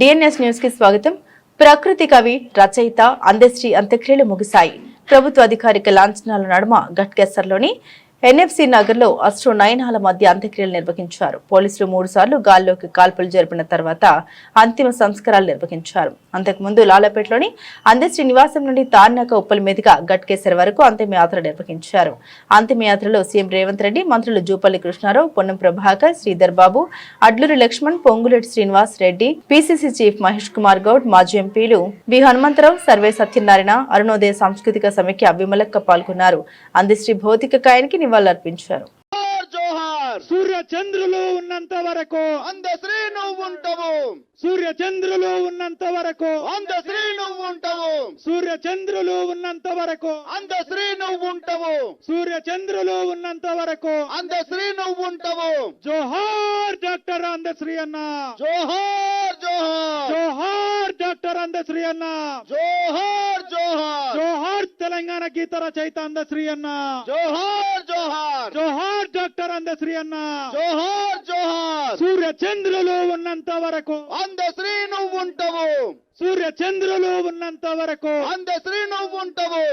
DNS న్యూస్కి స్వాగతం. ప్రకృతి కవి రచయిత అందశ్రీ అంత్యక్రియలు ముగిశాయి. ప్రభుత్వ అధికారిక లాంఛనాల నడుమ గట్కేసర్లోని ఎన్ఎఫ్సి నగర్లో నయనాల మధ్య అంత్యక్రియలు నిర్వహించారు. పోలీసులు మూడు సార్లు గాల్లోకి కాల్పులు జరిపిన తర్వాత అంతిమ సంస్కారాలు నిర్వహించారు. అంతకుముందు లాలపేటలోని అందశ్రీ నివాసం నుండి తార్నాక ఉప్పల మీదుగా గట్కేశ్వర వరకు అంతిమయాత్ర నిర్వహించారు. అంతిమయాత్రలో సీఎం రేవంత్ రెడ్డి మంత్రులు జూపల్లి కృష్ణారావు పొన్నం ప్రభాకర్ శ్రీధర్ బాబు అడ్లూరి లక్ష్మణ్ పొంగులేటి శ్రీనివాస్ రెడ్డి పిసిసి చీఫ్ మహేష్ కుమార్ గౌడ్ మాజీ ఎంపీలు బి హనుమంతరావు సర్వే సత్యనారాయణ అరుణోదయ సాంస్కృతిక సమైక్య విమలక్క పాల్గొన్నారు. అందశ్రీ భౌతిక కాయానికి నివాళులర్పించారు జోహార్ జోహార్. సూర్య చంద్రులు ఉన్నంత వరకు అందశ్రీ నువ్వు ఉంటావు. సూర్య చంద్రులు ఉన్నంత వరకు అందశ్రీ నువ్వు ఉంటావు. సూర్య చంద్రులు ఉన్నంత వరకు అందశ్రీ నువ్వు ఉంటావు. సూర్య చంద్రులు ఉన్నంత వరకు అందశ్రీ నువ్వు ఉంటావు. జోహార్ డాక్టర్ అందశ్రీ అన్న. జోహార్ జోహార్. జోహార్ డాక్టర్ అందశ్రీ అన్న. జోహార్ జోహార్ తెలంగాణ గీత రచయిత అందశ్రీ అన్న జోహార్ జోహార్ జోహార్ డాక్టర్ అందశ్రీ అన్న జోహార్ జోహార్ సూర్య చంద్రులు ఉన్నంత వరకు అందశ్రీ నువ్వు ఉంటావు సూర్య చంద్రులు ఉన్నంత వరకు అందశ్రీ నువ్వు ఉంటావు